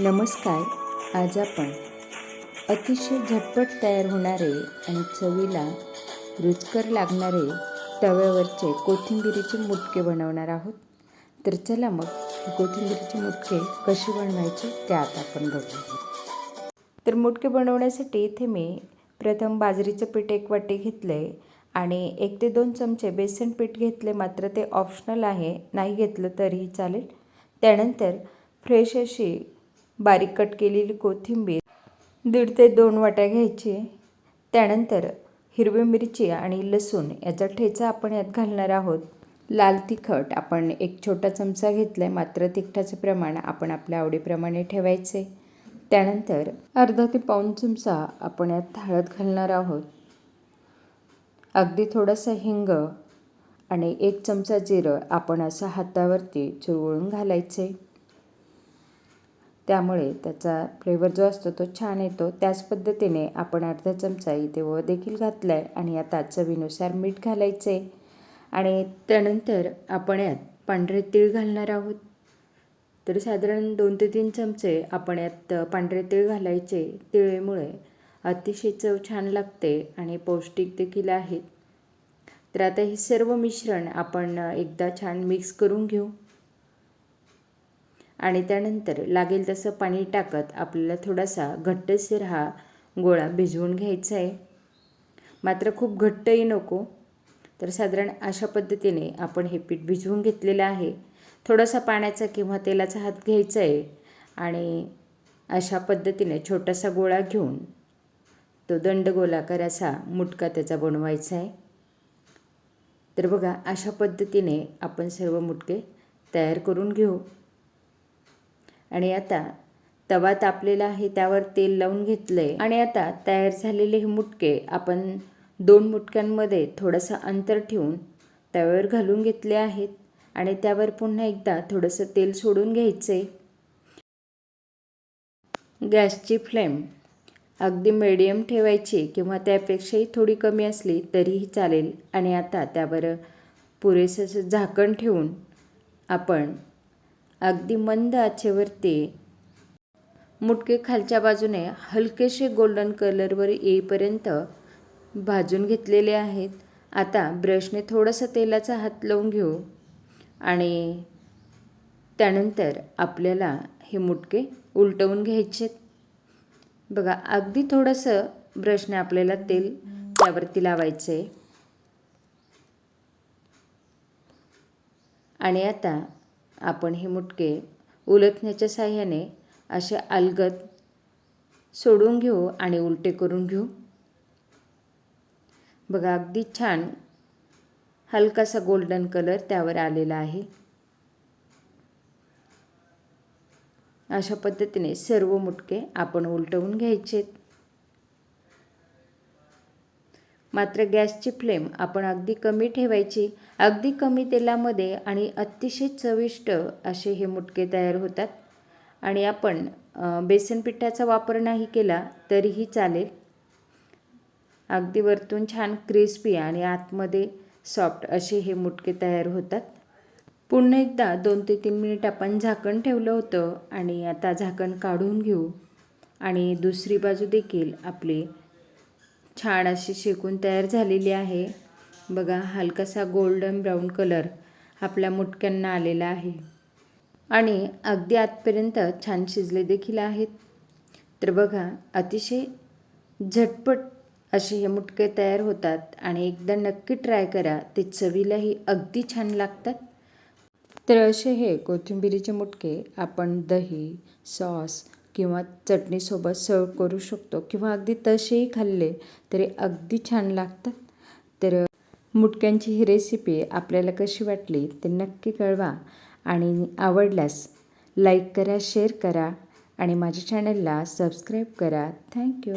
नमस्कार. आज आपण अतिशय झटपट तयार होणारे आणि चवीला रुचकर लागणारे तव्यावरचे कोथिंबिरीचे मुटके बनवणार आहोत. तर चला मग कोथिंबीरीचे कोथिंबिरीचे मुटके कसे बनवायचे ते आता आपण बघूया. तर मुटके बनवण्यासाठी इथे मी प्रथम बाजरीचं पीठ एक वाटी घेतलं आहे आणि एक ते दोन चमचे बेसन पीठ घेतले मात्र ते ऑप्शनल आहे नाही घेतलं तरीही चालेल. त्यानंतर फ्रेश अशी बारीक कट केलेली कोथिंबीर दीड ते दोन वाट्या घ्यायची. त्यानंतर हिरवी मिरची आणि लसूण याचा ठेचा आपण यात घालणार आहोत. लाल तिखट आपण एक छोटा चमचा घेतला आहे मात्र तिखटाचं प्रमाण आपण आपल्या आवडीप्रमाणे ठेवायचे त्यानंतर अर्धा ते पाऊण चमचा आपण यात हळद घालणार आहोत. अगदी थोडासा हिंग आणि एक चमचा जिरं आपण असं हातावरती चुरवळून घालायचे त्यामुळे त्याचा फ्लेवर जो असतो तो छान येतो. त्याच पद्धतीने आपण अर्धा चमचा इथे व देखील घातला आहे आणि आता चवीनुसार मीठ घालायचे आणि त्यानंतर आपण यात पांढरे तीळ घालणार आहोत. तर साधारण दोन ते तीन चमचे आपण यात पांढरे तीळ घालायचे. तिळेमुळे अतिशय चव छान लागते आणि पौष्टिक देखील आहेत तर आता हे सर्व मिश्रण आपण एकदा छान मिक्स करून घेऊ. आणि त्यानंतर लागेल तसं पाणी टाकत आपल्याला थोडासा घट्टसर हा गोळा भिजवून घ्यायचा आहे. मात्र खूप घट्टही नको. तर साधारण अशा पद्धतीने आपण हे पीठ भिजवून घेतलेलं आहे. थोडासा पाण्याचा किंवा तेलाचा हात घ्यायचा आहे आणि अशा पद्धतीने छोटासा गोळा घेऊन तो दंडगोलाकार असा मुटका त्याचा बनवायचा आहे. तर बघा अशा पद्धतीने आपण सर्व मुटके तयार करून घेऊ. आणि आता तवा तापलेला आहे त्यावर तेल लावून घेतलं आहे आणि आता तयार झालेले हे मुटके आपण दोन मुटक्यांमध्ये थोडंसं अंतर ठेवून तव्यावर घालून घेतले आहेत. आणि त्यावर पुन्हा एकदा थोडंसं तेल सोडून घ्यायचं आहे गॅसची फ्लेम अगदी मिडियम ठेवायची किंवा त्यापेक्षाही थोडी कमी असली तरीही चालेल. आणि आता त्यावर पुरेसं झाकण ठेवून आपण अगदी मंद आचेवरती. मुटके खालच्या बाजूने हलकेसे गोल्डन कलरवर येईपर्यंत भाजून घेतलेले आहेत. आता ब्रशने थोडंसं तेलाचा हात लावून घेऊ. आणि त्यानंतर आपल्याला हे मुटके उलटवून घ्यायचे बघा अगदी थोडंसं ब्रशने आपल्याला तेल त्यावरती लावायचं आहे आणि आता आपण हे मुटके उलथण्याच्या साह्याने असे अलगद सोडून घेऊ आणि उलटे करून घेऊ. बघा अगदी छान हलकासा गोल्डन कलर त्यावर आलेला आहे. अशा पद्धतीने सर्व मुटके आपण उलटवून घ्यायचेत. मात्र गॅसची फ्लेम आपण अगदी कमी ठेवायची अगदी कमी तेलामध्ये आणि अतिशय चविष्ट असे हे मुटके तयार होतात. आणि आपण बेसन पिठाचा वापर नाही केला तरीही चालेल. अगदी वरतून छान क्रिस्पी आणि आतमध्ये सॉफ्ट असे हे मुटके तयार होतात. पुन्हा एकदा दोन ते तीन मिनिट आपण झाकण ठेवलं होतं आणि आता झाकण काढून घेऊ. आणि दुसरी बाजू देखील आपली छान अशी शेकून तयार झालेली आहे. बघा हलकासा गोल्डन ब्राऊन कलर आपल्या मुटक्यांना आलेला आहे. आणि अगदी आतपर्यंत छान शिजले देखील आहेत. तर बघा अतिशय झटपट असे हे मुटके तयार होतात आणि एकदा नक्की ट्राय करा ते चवीलाही अगदी छान लागतात. तर असे हे कोथिंबिरीचे मुटके आपण दही सॉस किंवा चटणीसोबत सर्व करू शकतो किंवा अगदी तसेही खाल्ले तरी अगदी छान लागतात. तर मुटक्यांची ही रेसिपी आपल्याला कशी वाटली ते नक्की कळवा आणि आवडल्यास लाईक करा शेअर करा आणि माझ्या चॅनलला सबस्क्राईब करा. थँक्यू